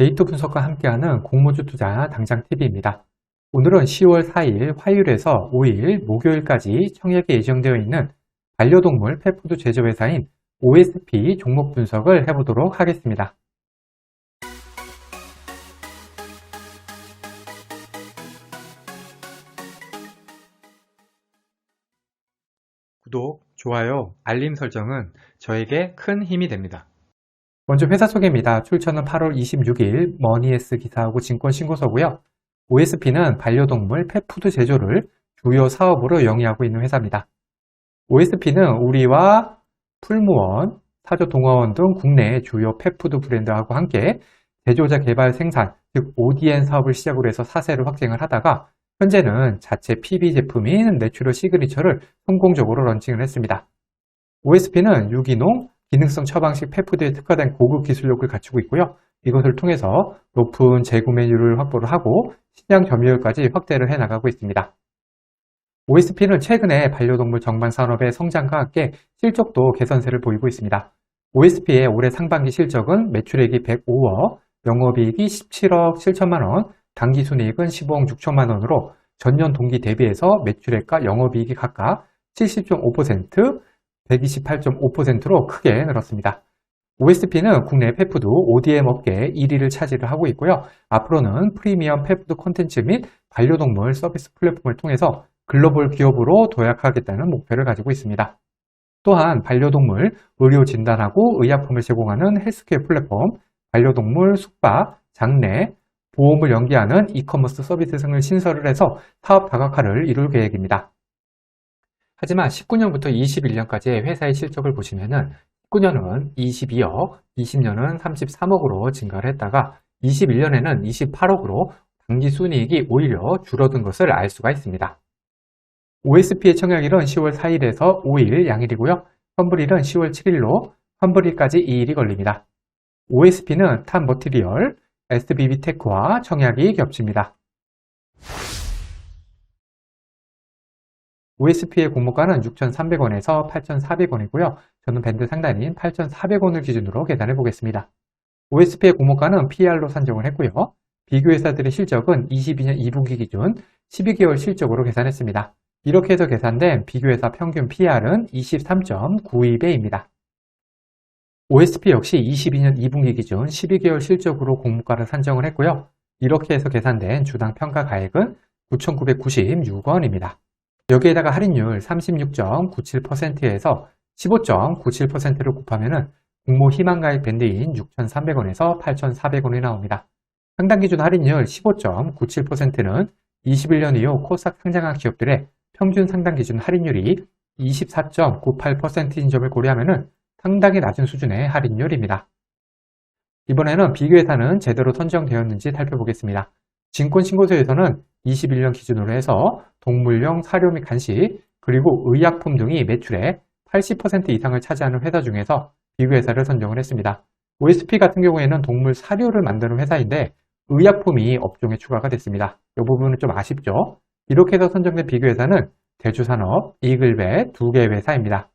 데이터 분석과 함께하는 공모주 투자 당장 TV입니다. 오늘은 10월 4일 화요일에서 5일 목요일까지 청약이 예정되어 있는 반려동물 펫푸드 제조회사인 OSP 종목 분석을 해보도록 하겠습니다. 구독, 좋아요, 알림 설정은 저에게 큰 힘이 됩니다. 먼저 회사 소개입니다. 출처는 8월 26일 머니에스 기사하고 증권 신고서고요. OSP는 반려동물 펫푸드 제조를 주요 사업으로 영위하고 있는 회사입니다. OSP는 우리와 풀무원, 사조동화원 등 국내 주요 펫푸드 브랜드하고 함께 제조자 개발 생산, 즉 ODN 사업을 시작으로 해서 사세를 확장을 하다가 현재는 자체 PB 제품인 내추럴 시그니처를 성공적으로 런칭을 했습니다. OSP는 유기농, 기능성 처방식 펫푸드에 특화된 고급 기술력을 갖추고 있고요. 이것을 통해서 높은 재구매율을 확보를 하고 시장 점유율까지 확대를 해나가고 있습니다. OSP는 최근에 반려동물 정방 산업의 성장과 함께 실적도 개선세를 보이고 있습니다. OSP의 올해 상반기 실적은 매출액이 105억, 영업이익이 17억 7천만 원, 당기순이익은 15억 6천만 원으로 전년 동기 대비해서 매출액과 영업이익이 각각 70.5%, 128.5%로 크게 늘었습니다. OSP는 국내 펫푸드 ODM 업계 1위를 차지를 하고 있고요. 앞으로는 프리미엄 펫푸드 콘텐츠 및 반려동물 서비스 플랫폼을 통해서 글로벌 기업으로 도약하겠다는 목표를 가지고 있습니다. 또한 반려동물 의료 진단하고 의약품을 제공하는 헬스케어 플랫폼, 반려동물 숙박, 장례, 보험을 연계하는 이커머스 서비스 등을 신설을 해서 사업 다각화를 이룰 계획입니다. 하지만 19년부터 21년까지의 회사의 실적을 보시면은 19년은 22억, 20년은 33억으로 증가를 했다가 21년에는 28억으로 당기 순이익이 오히려 줄어든 것을 알 수가 있습니다. OSP의 청약일은 10월 4일에서 5일 양일이고요. 환불일은 10월 7일로 환불일까지 2일이 걸립니다. OSP는 탑 머티리얼, SBB 테크와 청약이 겹칩니다. OSP의 공모가는 6,300원에서 8,400원이고요. 저는 밴드 상단인 8,400원을 기준으로 계산해 보겠습니다. OSP의 공모가는 PR로 산정을 했고요. 비교회사들의 실적은 22년 2분기 기준 12개월 실적으로 계산했습니다. 이렇게 해서 계산된 비교회사 평균 PR은 23.92배입니다. OSP 역시 22년 2분기 기준 12개월 실적으로 공모가를 산정을 했고요. 이렇게 해서 계산된 주당 평가 가액은 9,996원입니다. 여기에다가 할인율 36.97%에서 15.97%를 곱하면 공모 희망가액 밴드인 6,300원에서 8,400원이 나옵니다. 상당 기준 할인율 15.97%는 21년 이후 코스닥 상장한 기업들의 평균 상당 기준 할인율이 24.98%인 점을 고려하면 상당히 낮은 수준의 할인율입니다. 이번에는 비교회사는 제대로 선정되었는지 살펴보겠습니다. 증권신고서에서는 21년 기준으로 해서 동물용 사료 및 간식, 그리고 의약품 등이 매출의 80% 이상을 차지하는 회사 중에서 비교회사를 선정을 했습니다. OSP 같은 경우에는 동물 사료를 만드는 회사인데 의약품이 업종에 추가가 됐습니다. 이 부분은 좀 아쉽죠? 이렇게 해서 선정된 비교회사는 대주산업, 이글벳 두 개의 회사입니다.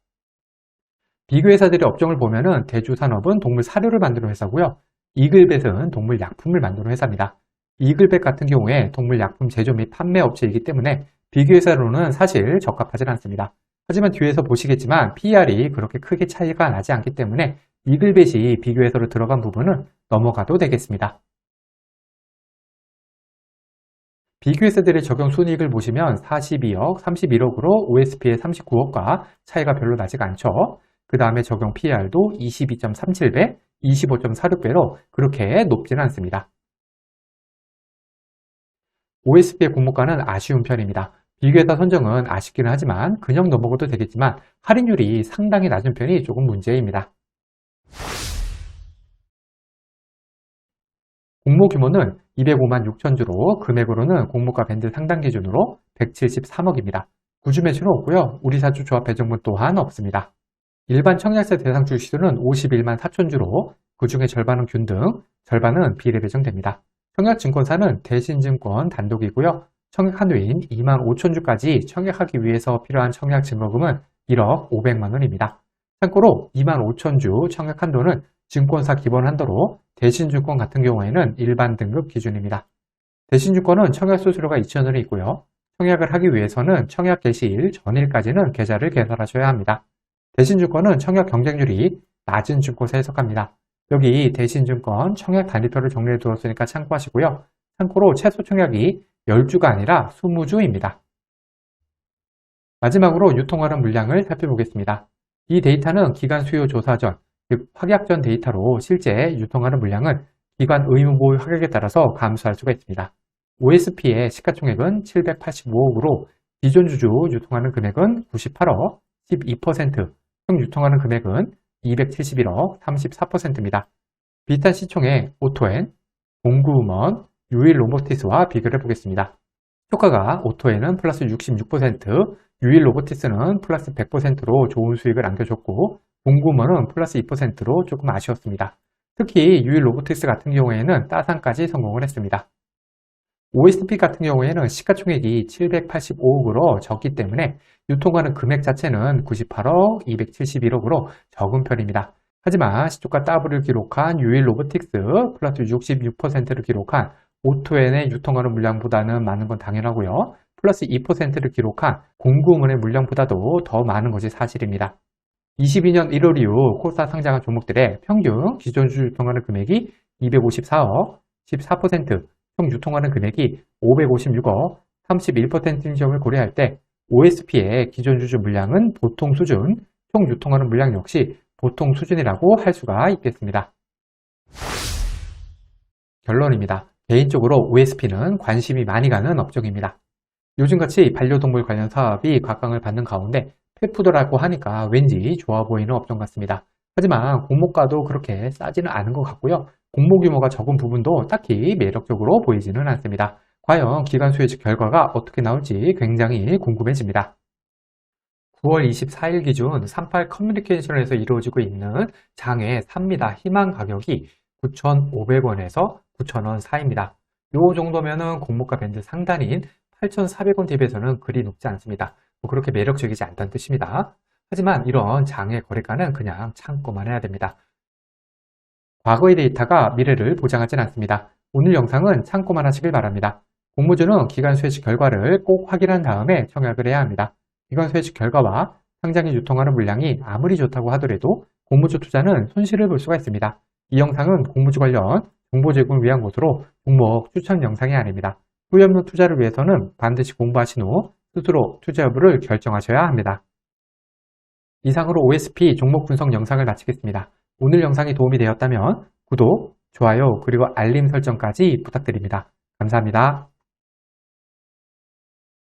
비교회사들의 업종을 보면 은 대주산업은 동물 사료를 만드는 회사고요. 이글벳은 동물 약품을 만드는 회사입니다. 이글백 같은 경우에 동물 약품 제조 및 판매 업체이기 때문에 비교회사로는 사실 적합하지 않습니다. 하지만 뒤에서 보시겠지만 PR이 그렇게 크게 차이가 나지 않기 때문에 이글벳이 비교회사로 들어간 부분은 넘어가도 되겠습니다. 비교회사들의 적용 순이익을 보시면 42억, 31억으로 OSP의 39억과 차이가 별로 나지가 않죠. 그 다음에 적용 PR도 22.37배, 25.46배로 그렇게 높지는 않습니다. OSP의 공모가는 아쉬운 편입니다. 비교회사 선정은 아쉽기는 하지만 그냥 넘어가도 되겠지만 할인율이 상당히 낮은 편이 조금 문제입니다. 공모 규모는 205만 6천 주로 금액으로는 공모가 밴드 상당 기준으로 173억입니다. 구주 매출은 없고요. 우리사주 조합 배정문 또한 없습니다. 일반 청약세 대상 주식수는 51만 4천 주로 그 중에 절반은 균등, 절반은 비례 배정됩니다. 청약증권사는 대신증권 단독이고요. 청약 한도인 2만 5천 주까지 청약하기 위해서 필요한 청약 증거금은 1억 500만 원입니다. 참고로 2만 5천 주 청약 한도는 증권사 기본 한도로 대신증권 같은 경우에는 일반 등급 기준입니다. 대신증권은 청약 수수료가 2,000원이 있고요. 청약을 하기 위해서는 청약 개시일 전일까지는 계좌를 개설하셔야 합니다. 대신증권은 청약 경쟁률이 낮은 증권사에 속합니다. 여기 대신증권 청약 단위표를 정리해 두었으니까 참고하시고요. 참고로 최소 청약이 10주가 아니라 20주입니다. 마지막으로 유통하는 물량을 살펴보겠습니다. 이 데이터는 기간 수요 조사 전, 즉 확약 전 데이터로 실제 유통하는 물량은 기관 의무 보유 확약에 따라서 감소할 수가 있습니다. OSP의 시가총액은 785억으로 기존 주주 유통하는 금액은 98억, 12%, 총 유통하는 금액은 271억, 34%입니다. 비슷한 시총의 오토엔, 공구음원, 유일 로보티스와 비교를 해보겠습니다. 효과가 오토엔은 플러스 66%, 유일 로보티스는 플러스 100%로 좋은 수익을 안겨줬고 공구음원은 플러스 2%로 조금 아쉬웠습니다. 특히 유일 로보티스 같은 경우에는 따상까지 성공을 했습니다. OSP 같은 경우에는 시가총액이 785억으로 적기 때문에 유통하는 금액 자체는 98억, 271억으로 적은 편입니다. 하지만 시초가 W를 기록한 유일 로보틱스 플러스 66%를 기록한 오토엔의 유통하는 물량보다는 많은 건 당연하고요. 플러스 2%를 기록한 공구음원의 물량보다도 더 많은 것이 사실입니다. 22년 1월 이후 코스닥 상장한 종목들의 평균 기존 주 유통하는 금액이 254억, 14%, 총 유통하는 금액이 556억, 31%인 점을 고려할 때 OSP의 기존 주주 물량은 보통 수준, 총 유통하는 물량 역시 보통 수준이라고 할 수가 있겠습니다. 결론입니다. 개인적으로 OSP는 관심이 많이 가는 업종입니다. 요즘같이 반려동물 관련 사업이 각광을 받는 가운데 펫푸드라고 하니까 왠지 좋아 보이는 업종 같습니다. 하지만 공모가도 그렇게 싸지는 않은 것 같고요. 공모 규모가 적은 부분도 딱히 매력적으로 보이지는 않습니다. 과연 기간 수혜직 결과가 어떻게 나올지 굉장히 궁금해집니다. 9월 24일 기준 38 커뮤니케이션에서 이루어지고 있는 장외 삽니다. 희망 가격이 9,500원에서 9,000원 사이입니다. 이 정도면은 공모가 밴드 상단인 8,400원 대비해서는 그리 높지 않습니다. 뭐 그렇게 매력적이지 않다는 뜻입니다. 하지만 이런 장외 거래가는 그냥 참고만 해야 됩니다. 과거의 데이터가 미래를 보장하진 않습니다. 오늘 영상은 참고만 하시길 바랍니다. 공모주는 기간 수혜식 결과를 꼭 확인한 다음에 청약을 해야 합니다. 기간 수혜식 결과와 상장에 유통하는 물량이 아무리 좋다고 하더라도 공모주 투자는 손실을 볼 수가 있습니다. 이 영상은 공모주 관련 정보 제공을 위한 것으로 종목 추천 영상이 아닙니다. 없는 투자를 위해서는 반드시 공부하신 후 스스로 투자 여부를 결정하셔야 합니다. 이상으로 OSP 종목 분석 영상을 마치겠습니다. 오늘 영상이 도움이 되었다면 구독, 좋아요, 그리고 알림 설정까지 부탁드립니다. 감사합니다.